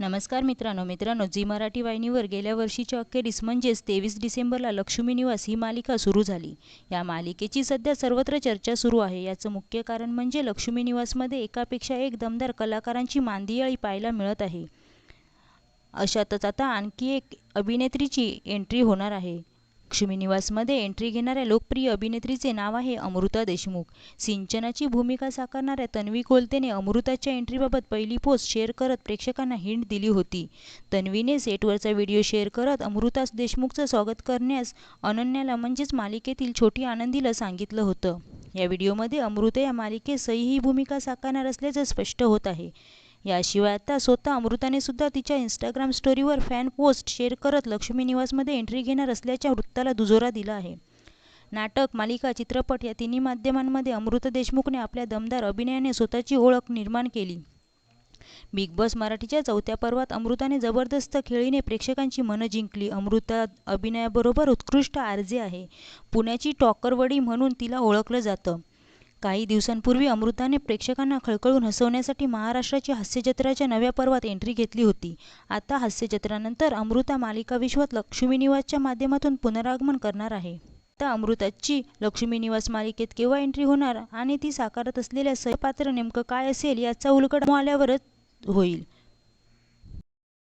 नमस्कार मित्रांनो मित्रांनो झी मराठी वाहिनीवर गेल्या वर्षीच्या अखेरीस म्हणजेच तेवीस डिसेंबरला लक्ष्मी निवास ही मालिका सुरू झाली. या मालिकेची सध्या सर्वत्र चर्चा सुरू आहे. याचं मुख्य कारण म्हणजे लक्ष्मी निवासमध्ये एकापेक्षा एक दमदार कलाकारांची मांदियाळी पाहायला मिळत आहे. अशातच आता आणखी एक अभिनेत्रीची एंट्री होणार आहे. लक्ष्मी निवासमध्ये एंट्री घेणाऱ्या लोकप्रिय अभिनेत्रीचे नाव आहे अमृता देशमुख. सिंचनाची भूमिका साकारणाऱ्या तन्वी कोलतेने अमृताच्या एंट्रीबाबत पहिली पोस्ट शेअर करत प्रेक्षकांना हिंट दिली होती. तन्वीने सेटवरचा व्हिडिओ शेअर करत अमृता देशमुखचं स्वागत करण्यास अनन्याला म्हणजेच मालिकेतील छोटी आनंदीला सांगितलं होतं. या व्हिडिओमध्ये अमृता या मालिकेत सई ही भूमिका साकारणार असल्याचं स्पष्ट होत आहे. याशिवाय आता स्वतः अमृताने सुद्धा तिच्या इंस्टाग्राम स्टोरीवर फॅन पोस्ट शेअर करत लक्ष्मी निवासमध्ये एंट्री घेणार असल्याच्या वृत्ताला दुजोरा दिला आहे. नाटक मालिका चित्रपट या तिन्ही माध्यमांमध्ये अमृता देशमुखने आपल्या दमदार अभिनयाने स्वतःची ओळख निर्माण केली. बिग बॉस मराठीच्या चौथ्या पर्वात अमृताने जबरदस्त खेळीने प्रेक्षकांची मनं जिंकली. अमृता अभिनयाबरोबर उत्कृष्ट आरजे आहे. पुण्याची टॉकरवडी म्हणून तिला ओळखलं जातं. काही दिवसांपूर्वी अमृताने प्रेक्षकांना खळखळून हसवण्यासाठी महाराष्ट्राची हास्यजत्राच्या नव्या पर्वात एंट्री घेतली होती. आता हास्यजत्रानंतर अमृता मालिका विश्वात लक्ष्मी निवासच्या माध्यमातून पुनरागमन करणार आहे. आता अमृताची लक्ष्मी निवास मालिकेत केव्हा एंट्री होणार आणि ती साकारत असलेल्या सहपात्र नेमकं काय असेल याचा उलगडा आल्यावरच होईल.